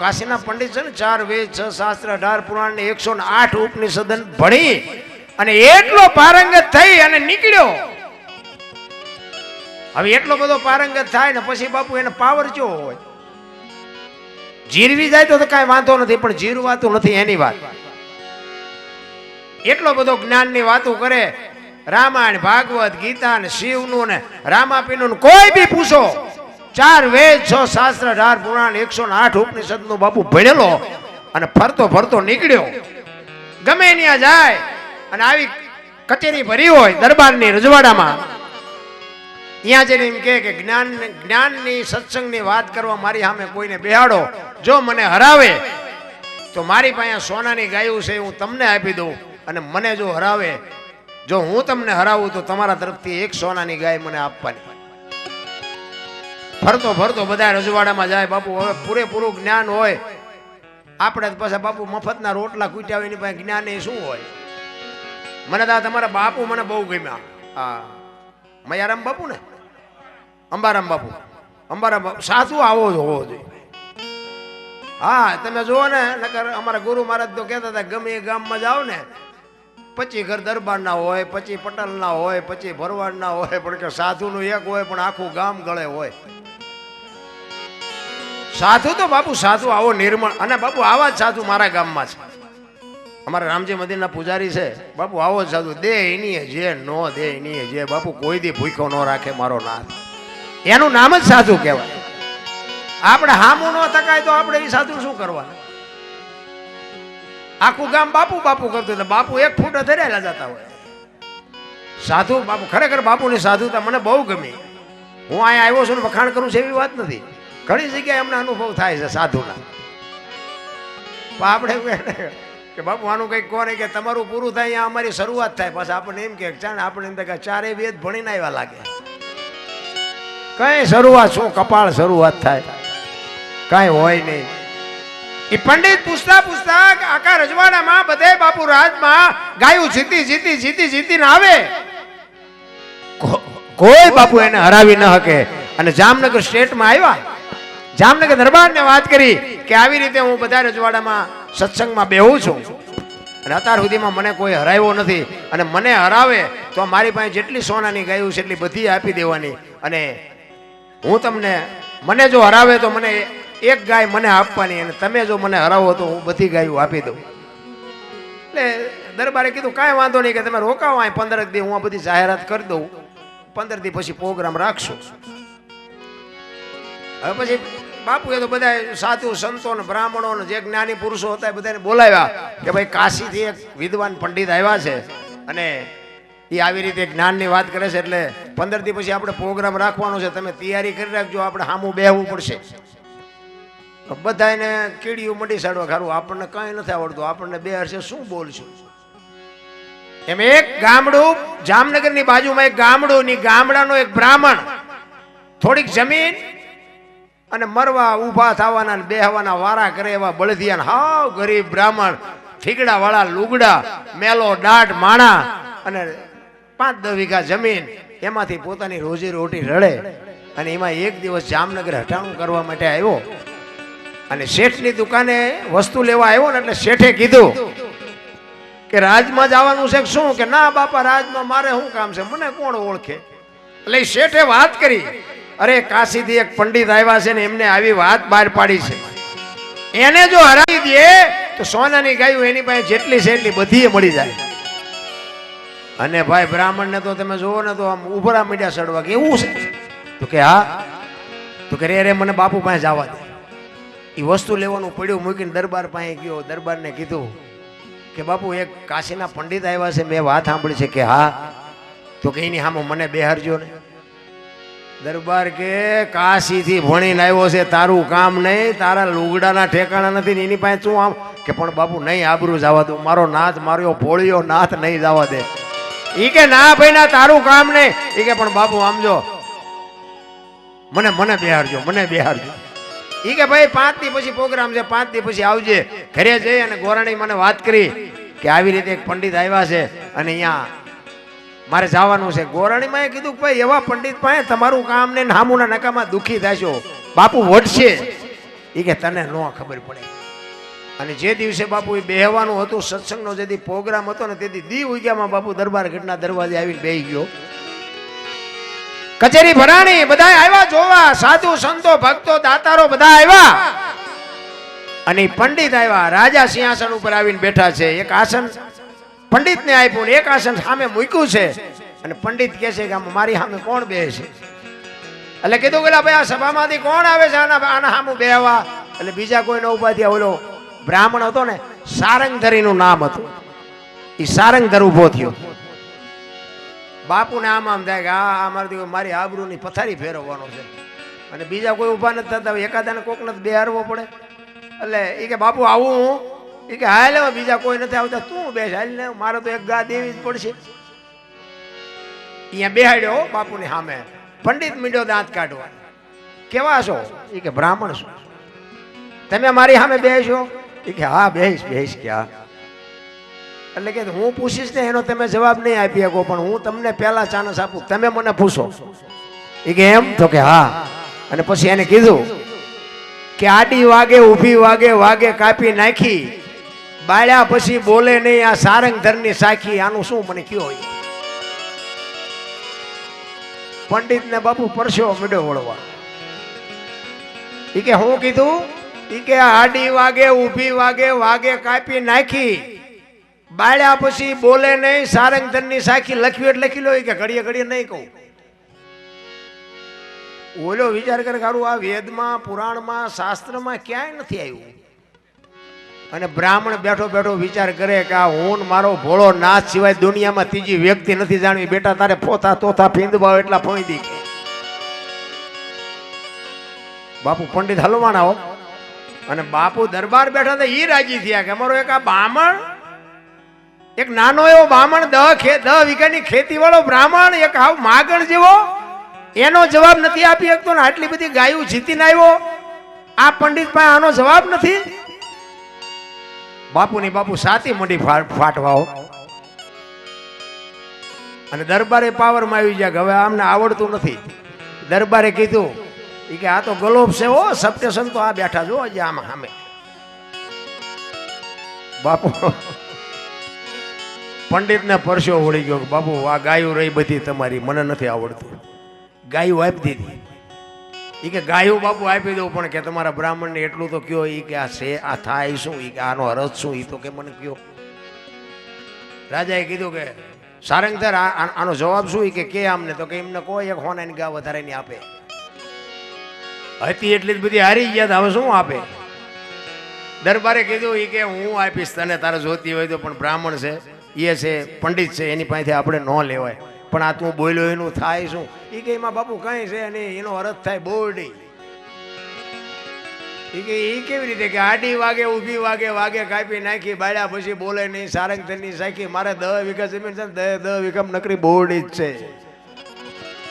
કાશીના પંડિત છે ને, ચાર વેદ, છ શાસ્ત્ર, અઢાર પુરાણ ને એકસો ને આઠ ઉપનિષદન ભણી અને એટલો પારંગત થઈ અને નીકળ્યો. હવે એટલો બધો પારંગત થાય ને પછી બાપુ એને પાવર જો હોય. જીરવી જાય તો કાંઈ વાંધો નથી, પણ જીરવાતું નથી એની વાત. એટલો બધો જ્ઞાનની વાતો કરે. રામાયણ, ભાગવત, ગીતા ને શિવનું ને રામાપીનું કોઈ બી પૂછો. ચાર વેદ, છ શાસ્ત્ર, અઢાર પુરાણ, એકસો ને આઠ ઉપનિષદનું બાપુ ભણેલો અને ફરતો ફરતો નીકળ્યો. ગમે ત્યાં જાય અને આવી કચેરી ભરી હોય દરબારની રજવાડામાં, ત્યાં જઈને એમ કે, જ્ઞાન, જ્ઞાનની સત્સંગની વાત કરવા મારી સામે કોઈને બેહાડો. જો મને હરાવે, તો મારી પાસે સોનાની ગાયું છે, હું તમને આપી દઉં. અને મને જો હરાવે, જો હું તમને હરાવું, તો તમારા તરફથી એક સોનાની ગાય મને આપવાની. ફરતો ફરતો બધા રજવાડામાં જાય. બાપુ, હવે પૂરેપૂરું જ્ઞાન હોય. આપણે પાછા બાપુ મફતના રોટલા કૂટ્યા હોય એની પાસે જ્ઞાન એ શું હોય? મને આ તમારા બાપુ મને બહુ ગમ્યા. હા મયારામ બાપુ ને? અંબારામ બાપુ. અંબારામ બાપુ. સાચું આવો જ હોવો જોઈએ. હા, તમે જુઓ ને, નકર અમારા ગુરુ મહારાજ તો કહેતા હતા, ગમે એ ગામમાં જાઓ ને પચી ઘર દરબારના હોય પચી પટલના હોય પચી ભરવાડના હોય, પણ કે સાધુનું એક હોય, પણ આખું ગામ ગળે હોય. સાધુ તો બાપુ, સાધુ આવો નિર્મળ. અને બાપુ, આવા જ સાધુ મારા ગામમાં છે. અમારા રામજી મંદિરના પૂજારી છે. બાપુ, આવો જ સાધુ. દે એની જે નો દે એની જે, બાપુ, કોઈ દી ભૂખ્યો ન રાખે મારો નાથ. એનું નામ જ સાધુ કહેવાય. આપણે હામું ન થકાય તો આપણે એ સાધુ શું કરવાનું? આખું ગામ બાપુ બાપુ કરતું એટલે બાપુ એક ફૂટ ધરેલા જતા હોય. સાધુ, બાપુ, ખરેખર બાપુની સાધુતા મને બહુ ગમી. હું અહીંયા આવ્યો છું ને વખાણ કરું છું એવી વાત નથી. ઘણી જગ્યાએ એમના અનુભવ થાય છે સાધુના. પણ આપણે કે બાપુ આનું કંઈક કોને કે તમારું પૂરું થાય, અહીંયા અમારી શરૂઆત થાય. પછી આપણને એમ કે, ચાલ, આપણે એમ કે ચારે વેદ ભણીને આવ્યા લાગે. કઈ શરૂઆત, શું કપાળ શરૂઆત થાય? કઈ હોય નહીં. એ પંડિત પૂછતા પૂછતા આખા રજવાડામાં બધે બાપુ રાજમાં ગાયું જીતી જીતી જીતી જીતીને આવે. કોઈ બાપુ એને હરાવી ન શકે. અને જામનગર સ્ટેટમાં આવ્યા. જામનગર દરબારને વાત કરી કે આવી રીતે હું બધા રજવાડામાં સત્સંગમાં બેહું છું. અને અત્યાર સુધીમાં મને કોઈ હરાવ્યો નથી. અને મને હરાવે તો મારી પાસે જેટલી સોનાની ગાયું છે એટલી બધી આપી દેવાની. અને હું તમને, મને જો હરાવે તો મને એક ગાય મને આપવાની અને તમે જો મને હરાવો તો હું બધી ગાયું આપી દઉં. એટલે દરબારે કીધું, કાંઈ વાંધો નહીં કે તમે રોકાવો, અહીં પંદર દી હું આ બધી જાહેરાત કરી દઉં. પંદર દી પછી પ્રોગ્રામ રાખશું. હવે પછી બાપુએ તો બધા સાધુ, સંતો ને બ્રાહ્મણો ને જે જ્ઞાની પુરુષો હતા એ બધાને બોલાવ્યા કે ભાઈ કાશીથી એક વિદ્વાન પંડિત આવ્યા છે અને એ આવી રીતે જ્ઞાનની વાત કરે છે એટલે પંદર દી પછી આપણે પ્રોગ્રામ રાખવાનો છે. તમે તૈયારી કરી રાખજો, આપણે સામું બેહવું પડશે. બધા એને કીડીયું મડી સાડવા ખારું આપણને કાંઈ નથી આવડતું, આપણને બે હર્ષે શું બોલશું? એમ એક ગામડું, જામનગરની બાજુમાં એક ગામડું ની ગામડાનો એક બ્રાહ્મણ. થોડીક જમીન અને મરવા ઊભા થવાના બેહવાના વારા કરે એવા બળદિયાન. હાવ ગરીબ બ્રાહ્મણ ઠીકડા વાળા લુગડા, મેલો દાટ માણા અને પાંચ દસ વીઘા જમીન એમાંથી પોતાની રોજી રોટી રડે. અને એમાં એક દિવસ જામનગર હટાણું કરવા માટે આવ્યો. અને શેઠની દુકાને વસ્તુ લેવા આવ્યો ને એટલે શેઠે કીધું કે રાજમાં જવાનું છે શું? કે ના બાપા, રાજમાં મારે શું કામ છે? મને કોણ ઓળખે? એટલે શેઠે વાત કરી. અરે કાશીથી એક પંડિત આવ્યા છે ને એમને આવી વાત બહાર પાડી છે. એને જો હરાવી દે, તો સોનાની ગાયું એની પાસે જેટલી છે એટલી બધી મળી જાય. અને ભાઈ બ્રાહ્મણને તો તમે જુઓ ને તો આમ ઉભરા મીડિયા સડવા કે એવું છે. તો કે હા, તો કે રે રે, મને બાપુ પાસે જવા દે. એ વસ્તુ લેવાનું પડ્યું, મૂકીને દરબાર પાસે ગયો. દરબારને કીધું કે બાપુ, એક કાશીના પંડિત આવ્યા છે, મેં વાત સાંભળી છે કે હા, તો કે એની સામે મને બેહારજો ને. દરબાર કે કાશીથી ભણીને આવ્યો છે, તારું કામ નહીં, તારા લુગડાના ઠેકાણા નથી ને એની પાસે શું આમ? કે પણ બાપુ નહીં આબરું જવા દઉં, મારો નાથ, માર્યો ભોળિયો નાથ નહીં જવા દે. એ કે ના ભાઈ, ના, તારું કામ નહીં. ઈ કે પણ બાપુ આમ જો, મને મને બેહારજો મને બેહારજો ઈ કે ભાઈ પાંચ દી પછી પ્રોગ્રામ છે પાંચ દી પછી આવજે. ઘરે જઈ અને ગોરાણી મને વાત કરી કે આવી રીતે એક પંડિત આવ્યા છે અને અહીંયા મારે જવાનું છે. ગોરાણીમાં કીધું કે ભાઈ, એવા પંડિત પાસે તમારું કામ ને નામુના નકામાં દુખી થશો. બાપુ વટશે એ કે તને ન ખબર પડે. અને જે દિવસે બાપુ એ બેહવાનું હતું, સત્સંગનો જે દી પ્રોગ્રામ હતો ને તેથી દી ઉગ્યામાં બાપુ દરબાર ઘટના દરવાજે આવીને બેહી ગયો. કચેરી ભરાણી બધા આવ્યા જોવા. સાધુ, સંતો, ભક્તો, દાતારો બધા આવ્યા અને પંડિત આવ્યા રાજા સિંહાસન ઉપર આવીને બેઠા છે. એક આસન પંડિતને આપ્યું ને, એક આસન સામે મૂક્યું છે. અને પંડિત કહે છે કે આમ મારી સામે કોણ બેસે? એટલે કીધું કે ભાઈ, આ સભામાંથી કોણ આવે છે? આના આના સામું બેહવા. એટલે બીજા કોઈ ન ઊભા થયા, ઓલો બ્રાહ્મણ હતો ને, સારંગધરીનું નામ હતું. એ સારંગધર ઊભો થયો. બાપુને આમ આમ થાય કે આ મારી મારી આબરૂની પથારી ફેરવવાનો છે. અને બીજા કોઈ ઊભા નથી થતા, એકાદાને કોક નથી બેહારવો પડે. એટલે એ કે બાપુ આવું હું. એ કે હાલ બીજા કોઈ નથી આવતા, તું બેસ, હાલ ને, મારે તો એક ગા દેવી જ પડશે. અહીંયા બેહાડ્યો બાપુની સામે. પંડિત મીંડો દાંત કાઢવા. કેવા છો? એ કે બ્રાહ્મણ છો. તમે મારી સામે બેસો. એ કે હા બેસ બેસ કે હા એટલે કે હું પૂછીશ ને, એનો તમે જવાબ નહીં આપી શકો, પણ હું તમને પહેલા ચાન્સ આપું. તમે મને પૂછો. એ કે એમ? તો કે હા. અને પછી એને કીધું કે આડી વાગે, ઊભી વાગે વાગે કાપી નાખી બાળ્યા પછી બોલે નહીં, આ સારંગધરની સાખી, આનું શું મને કયો પંડિત ને બાપુ પરસ્યો મીડો વળવા. ઈ કે હું કીધું? ઈ કે આડી વાગે, ઊભી વાગે વાગે કાપી નાખી. બાળ્યા પછી બોલે નહીં, સારંગધરની સાખી લખ્યું એટલે લખી લો કે ઘડીએ ઘડીએ નહીં કહું. ઓલો વિચાર કરે કારું આ વેદમાં, પુરાણમાં, શાસ્ત્રમાં ક્યાંય નથી આવ્યું. અને બ્રાહ્મણ બેઠો બેઠો વિચાર કરે કે આ હું મારો ભોળો નાથ સિવાય દુનિયામાં ત્રીજી વ્યક્તિ નથી જાણવી. બેટા, તારે પોતા તોતા ફીંદવા એટલા ફોંદી કે બાપુ પંડિત હલવાના હો. અને બાપુ દરબાર બેઠા તો ઈ રાજી થયા કે અમારો એક આ બામણ, એક નાનો એવો બામણ દહ ખે દહ વીઘાની ખેતી વાળો બ્રાહ્મણ, એક હાવ માગણ જેવો, એનો જવાબ નથી આપી શકતો ને આટલી બધી ગાયું જીતીને આવ્યો. આ પંડિત પાસે આનો જવાબ નથી. બાપુની બાપુ સાતી મોટી ફાટવાઓ. અને દરબારે પાવરમાં આવી કે હવે આમને આવડતું નથી. દરબારે કીધું એ કે આ તો ગલોબ છે ઓ સપ્ટેશન તો આ બેઠા જો આજે આમાં સામે. બાપુ પંડિતને પરસ્યો વળી ગયો બાપુ, આ ગાયું રહી બધી તમારી, મને નથી આવડતું. ગાયું આપી દીધી. ઈ કે ગાયું બાપુ આપી દઉં, પણ કે તમારા બ્રાહ્મણને એટલું તો કયો એ કે આ છે, આ થાય શું એ કે આનો અરજ શું એ તો કે મને કયો. રાજાએ કીધું કે, સારંગધર આનો જવાબ શું? એ કે કે આમને? તો કે એમને કોઈ એક હોનાની ગા વધારે નહીં આપે. હતી એટલી જ બધી હારી ગયા હવે શું આપે? દરબારે કીધું એ કે હું આપીશ તને, તારે જોતી હોય તો, પણ બ્રાહ્મણ છે એ છે, પંડિત છે, એની પાસેથી આપણે ન લેવાય. પણ આ તું બોલ્યો એનું થાય શું? એ કે એમાં બાપુ કઈ છે નહીં, એનો અર્થ થાય બોરડી. એ કે એ કેવી રીતે કે આડી વાગે, ઊભી વાગે વાગે કાપી નાખી, બાળ્યા પછી બોલે નહીં સારંગધરની સાખી, મારે દહ વીઘા જમીન છે દહ દહ વીઘામાં નકરી બોરડી જ છે.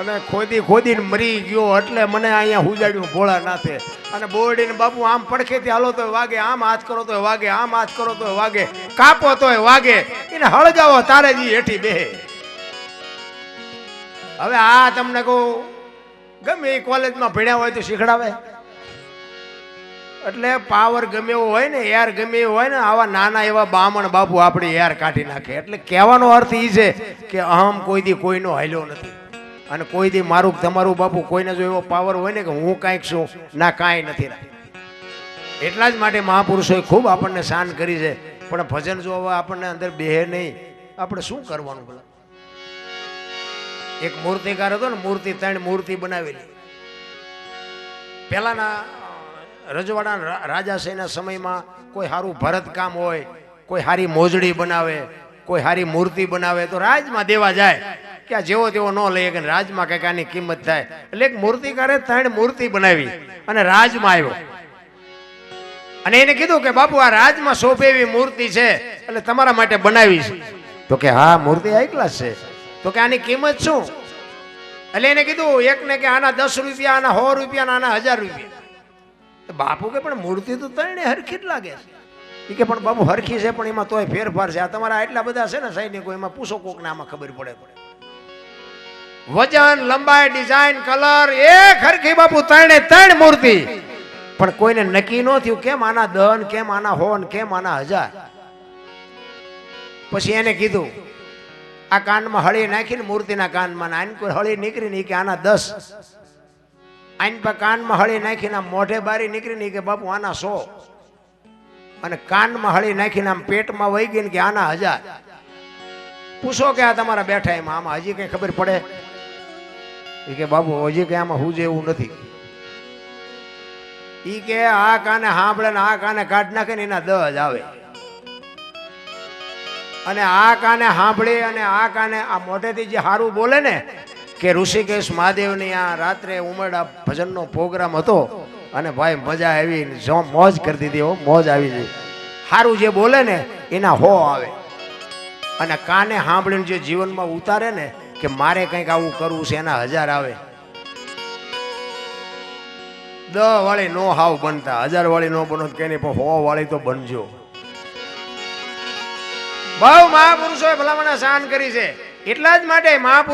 અને ખોદી ખોદીને મરી ગયો એટલે મને અહીંયા હુજાડ્યું ભોળા નાથે. અને બોરડીને બાપુ આમ પડખેથી હાલો તો વાગે, આમ હાથ કરો તો વાગે, આમ હાથ કરો તો વાગે, કાપો તોય વાગે. એને હળગાવો, તારે જી હેઠી બેહે. હવે આ તમને કહું, ગમે એ કોલેજમાં ભણ્યા હોય તો શીખડાવે. એટલે પાવર ગમે એવો હોય ને યાર ગમે એવો હોય ને, આવા નાના એવા બામણ બાપુ આપણે યાર કાઢી નાખે. એટલે કહેવાનો અર્થ એ છે કે અહમ કોઈ દી કોઈનો હાલ્યો નથી. અને કોઈ દી મારું તમારું બાપુ કોઈને જો એવો પાવર હોય ને કે હું કાંઈક છું, ના કાંઈ નથી એટલા જ માટે મહાપુરુષોએ ખૂબ આપણને શાન કરી છે. પણ ભજન જો હવે આપણને અંદર બેહે નહીં, આપણે શું કરવાનું ભલા? એક મૂર્તિકાર હતો ને, મૂર્તિ ત્રણ મૂર્તિ બનાવેલી. પહેલાના રજવાડા રાજાશાહીના સમયમાં કોઈ સારું ભરત કામ હોય, કોઈ સારી મોજડી બનાવે, કોઈ સારી મૂર્તિ બનાવે, તો રાજમાં દેવા જાય. કે આ જેવો તેવો ન લઈએ કે રાજમાં કંઈક આની કિંમત થાય. એટલે એક મૂર્તિકારે ત્રણ મૂર્તિ બનાવી અને રાજમાં આવ્યો. અને એને કીધું કે, બાપુ, આ રાજમાં શોભે એવી મૂર્તિ છે, એટલે તમારા માટે બનાવી છે તો કે, હા, મૂર્તિ ક્લાસ છે. તો કે આની કિંમત શું? એટલે એને કીધું એક ને કે આના દસ રૂપિયા, આના સો રૂપિયા, આના હજાર રૂપિયા. બાપુ કે, પણ મૂર્તિ તો ત્રણે હરખી જ લાગે છે. એ કે, પણ બાપુ હરખી છે, પણ એમાં તોય ફેરફાર છે. આ તમારા એટલા બધા છે ને સૈનિકો, એમાં પૂછો કોકને આમાં ખબર પડે પડે. વજન, લંબાઈ, ડિઝાઇન, કલર, એક હરખી બાપુ, ત્રણે ત્રણ મૂર્તિ. પણ કોઈને નક્કી ન થયું કેમ આના દહન, કેમ આના હોન, કેમ આના હજાર. પછી એને કીધું આ કાનમાં હળી નાખીને મૂર્તિના કાનમાં આની કોઈ હળી નીકળી નહીં કે આના દસ. આની પર કાનમાં હળી નાખીને આમ મોઢે બારી નીકળી નહીં કે બાપુ આના સો. અને કાનમાં હળી નાખીને આમ પેટમાં વહી ગઈ ને કે આના હજાર. પૂછો કે આ તમારા બેઠા એમાં, આમાં હજી કઈ ખબર પડે? એ કે બાપુ, હજી કઈ આમાં હું એવું નથી. ઈ કે આ કાને સાંભળે ને આ કાને કાઢ નાખે ને એના દહ આવે. અને આ કાને સાંભળી અને આ કાને આ મોઢેથી જે સારું બોલે ને, કે ઋષિકેશ મહાદેવની આ રાત્રે ઉમરડા ભજનનો પ્રોગ્રામ હતો અને ભાઈ મજા આવી, જો મોજ કરી દીધી મોજ આવી ગઈ. સારું જે બોલે ને, એના હો આવે. અને કાને સાંભળીને જે જીવનમાં ઉતારે ને, કે મારે કંઈક આવું કરવું છે, એના હજાર આવે. દ વાળી નો હાવ બનતા, હજાર વાળી નો બનો કે નહીં, પણ હો વાળી તો બનજો. બહુ મહાપુરુષોએ ભલામણ સહન કરી છે. એટલા જ માટે મહાપુરુષ